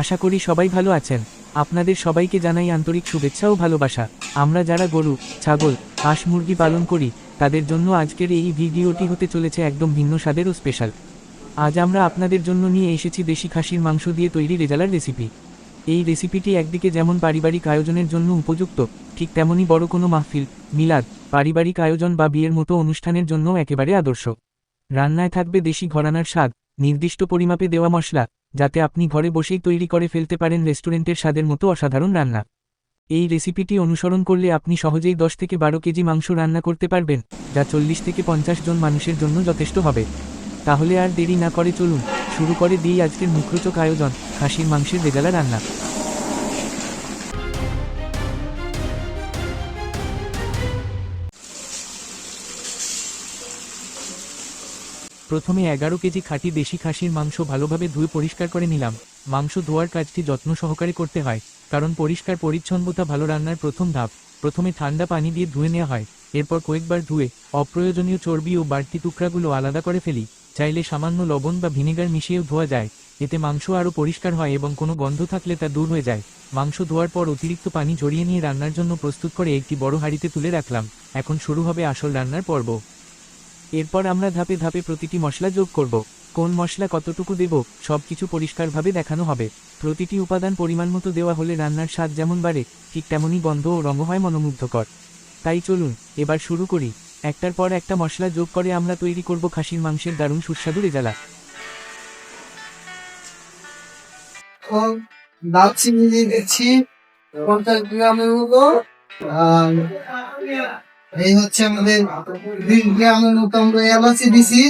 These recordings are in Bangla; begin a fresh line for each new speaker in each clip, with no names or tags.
আশা করি সবাই ভালো আছেন। আপনাদের সবাইকে জানাই আন্তরিক শুভেচ্ছা ও ভালোবাসা। আমরা যারা গরু, ছাগল, হাঁস মুরগি পালন করি, তাদের জন্য আজকের এই ভিডিওটি হতে চলেছে একদম ভিন্ন স্বাদের ও স্পেশাল। আজ আমরা আপনাদের জন্য নিয়ে এসেছি দেশি খাসির মাংস দিয়ে তৈরি রেজালার রেসিপি। এই রেসিপিটি একদিকে যেমন পারিবারিক আয়োজনের জন্য উপযুক্ত, ঠিক তেমনই বড় কোনো মাহফিল, মিলাদ, পারিবারিক আয়োজন বা বিয়ের মতো অনুষ্ঠানের জন্য একেবারে আদর্শ। রান্নায় থাকবে দেশি ঘরানার স্বাদ, নির্দিষ্ট পরিমাপে দেওয়া মশলা যাতে আপনি ঘরে বসেই তৈরি করে ফেলতে পারেন রেস্টুরেন্টের স্বাদের মতো অসাধারণ রান্না। এই রেসিপিটি অনুসরণ করলে আপনি সহজেই দশ থেকে বারো কেজি মাংস রান্না করতে পারবেন, যা চল্লিশ থেকে পঞ্চাশ জন মানুষের জন্য যথেষ্ট হবে। তাহলে আর দেরি না করে চলুন, শুরু করে দিই আজকের মুখরোচক আয়োজন, খাসির মাংসের রেজালা রান্না। প্রথমে এগারো কেজি খাঁটি দেশি খাসির মাংস ভালোভাবে ধুয়ে পরিষ্কার করে নিলাম। মাংস ধোয়ার কাজটি যত্ন সহকারে করতে হয়, কারণ পরিষ্কার পরিচ্ছন্নতা ভালো রান্নার প্রথম ধাপ। প্রথমে ঠান্ডা পানি দিয়ে ধুয়ে নেওয়া হয়, এরপর কয়েকবার ধুয়ে অপ্রয়োজনীয় চর্বি ও বাড়তি টুকরাগুলো আলাদা করে ফেলি। চাইলে সামান্য লবণ বা ভিনেগার মিশিয়েও ধোয়া যায়, এতে মাংস আরও পরিষ্কার হয় এবং কোনো গন্ধ থাকলে তা দূর হয়ে যায়। মাংস ধোয়ার পর অতিরিক্ত পানি ঝরিয়ে নিয়ে রান্নার জন্য প্রস্তুত করে একটি বড় হাঁড়িতে তুলে রাখলাম। এখন শুরু হবে আসল রান্নার পর্ব। এরপর আমরা ধাপে ধাপে প্রতিটি মশলা যোগ করব। কোন মশলা কতটুকু দেব, সবকিছু পরিষ্কারভাবে দেখানো হবে। প্রতিটি উপাদান পরিমাণ মতো দেওয়া হলে রান্নার স্বাদ যেমন বাড়ে, ঠিক তেমনই গন্ধ ও রঙ হয় মনোমুগ্ধকর। তাই চলুন, এবার শুরু করি। একটার পর একটা মশলা যোগ করে আমরা তৈরি করব খাসির মাংসের দারুণ সুস্বাদু রেজালা।
দারচিনি দিচ্ছি, পঞ্চাশ গ্রামের মতো আর এই হচ্ছে আমাদের মতো আমরা এলাচি দিছি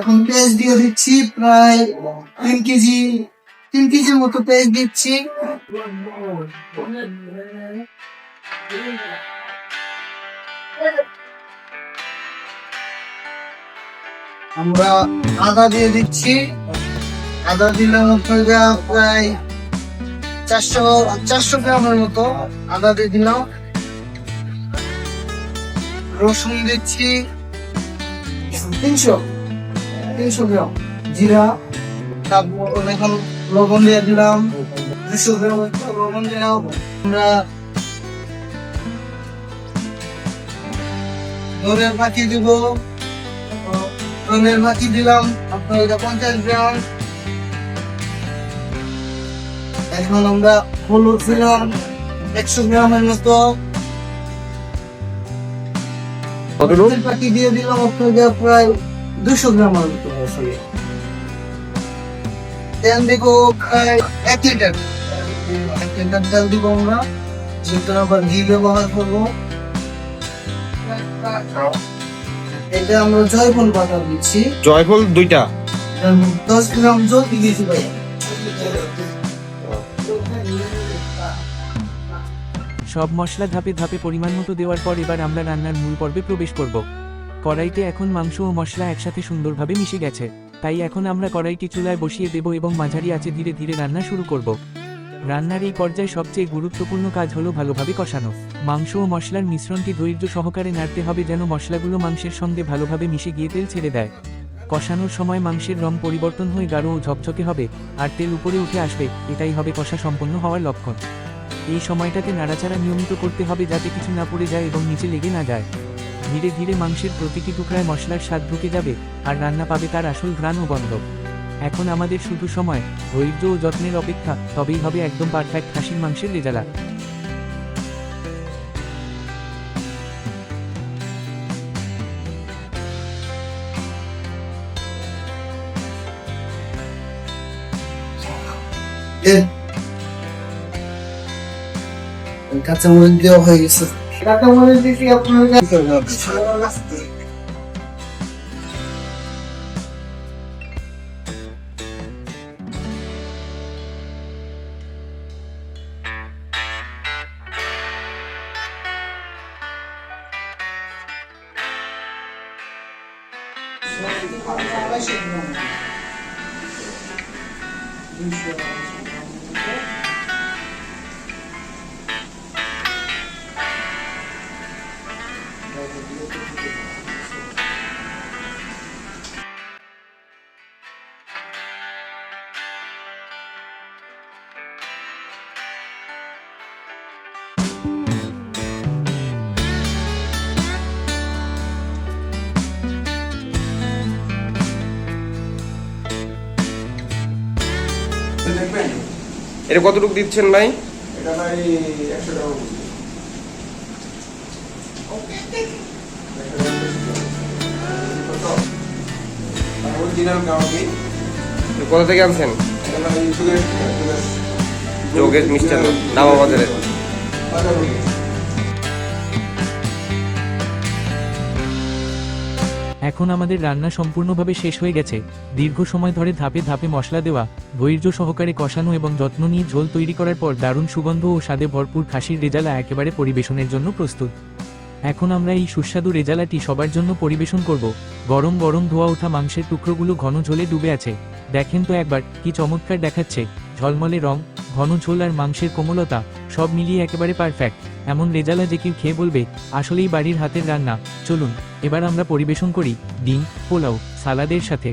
এখন পেঁয়াজ দিয়ে দিচ্ছি প্রায় তিন কেজি, তিন কেজির মতো পেঁয়াজ দিচ্ছি। আমরা আদা দিয়ে দিচ্ছি। আদা আপনারা প্রায় চারশো চারশো গ্রামের মতো আদা দিয়ে দিলাম। রসুন দিচ্ছি। তিনশো তিনশো গ্রাম জিরা, তারপর এখন লবণ দিয়ে দিলাম। দুশো গ্রাম লবণ দিলাম। আমরা ধনের পাখি দিব। ধনের পাখি দিলাম, আপনার এটা পঞ্চাশ গ্রাম। এখন আমরা হলুদ দিলাম, একশো গ্রামের মতো। হলুদের পাখি দিয়ে দিলাম আপনাকে প্রায় দুশো গ্রামের মতো আসলে তেল দিব প্রায় এক লিটার। এক লিটার তেল দিব আমরা। যেটা আবার ঘি ব্যবহার করব। এটা আমরা জয়ফল বাটার দিচ্ছি।
জয়ফল দুইটা?
দশ গ্রাম জল দিয়েছি ভাই
সব মশলা ধাপে ধাপে পরিমাণ মতো দেওয়ার পর এবার আমরা রান্নার মূল পর্বে প্রবেশ করব। কড়াইতে এখন মাংস ও মশলা একসাথে সুন্দরভাবে মিশে গেছে, তাই এখন আমরা কড়াইটি চুলায় বসিয়ে দেব এবং মাঝারি আছে ধীরে ধীরে রান্না শুরু করব। রান্নার এই পর্যায়ে সবচেয়ে গুরুত্বপূর্ণ কাজ হলো ভালোভাবে কষানো। মাংস ও মশলার মিশ্রণটি ধৈর্য সহকারে নাড়তে হবে যেন মশলাগুলো মাংসের সঙ্গে ভালোভাবে মিশে গিয়ে তেল ছেড়ে দেয়। কষানোর সময় মাংসের রং পরিবর্তন হয়ে গাঢ় ও ঝকঝকে হবে, আর তেল উপরে উঠে আসবে, এটাই হবে কষা সম্পন্ন হওয়ার লক্ষণ। এই সময়টাতে নাড়াচাড়া নিয়মিত করতে হবে যাতে কিছু না পড়ে যায় এবং নিচে লেগে না যায়। ধীরে ধীরে মাংসের প্রতিটি টুকরায় মশলার স্বাদ ঢুকে যাবে আর রান্না পাবে তার আসল ঘ্রাণ ও গন্ধ। এখন আমাদের শুধু সময়, ধৈর্য ও যত্নের অপেক্ষা, তবেই হবে একদম পারফেক্ট খাসির মাংসের রেজালা।
他怎么六号一次嗯嗯嗯嗯嗯嗯嗯嗯嗯嗯嗯嗯嗯嗯嗯嗯嗯嗯嗯
দেখবেন
এটা কতটুকু দিচ্ছেন ভাই?
এটা ভাই একশো টাকা
কোথা থেকে আনছেন? যোগেশ মিষ্টান্ন নামা বাজারে
এখন আমাদের রান্না সম্পূর্ণভাবে শেষ হয়ে গেছে। দীর্ঘ সময় ধরে ধাপে ধাপে মশলা দেওয়া, ধৈর্য সহকারে কষানো এবং যত্ন নিয়ে ঝোল তৈরি করার পর দারুণ সুগন্ধ ও স্বাদে ভরপুর খাসির রেজালা একেবারে পরিবেশনের জন্য প্রস্তুত। এখন আমরা এই সুস্বাদু রেজালাটি সবার জন্য পরিবেশন করব। গরম গরম ধোয়া ওঠা মাংসের টুকরোগুলো ঘন ঝোলে ডুবে আছে। দেখেন তো একবার, কি চমৎকার দেখাচ্ছে। ঝলমলে রং ঘন ঝোল আর মাংসের কোমলতা, সব মিলিয়ে একেবারে পারফেক্ট এমন রেজালা যে কেউ খেয়ে বলবে, আসলেই বাড়ির হাতের রান্না। চলুন, এবার আমরা পরিবেশন করি, ডিম, পোলাও, সালাদের সাথে।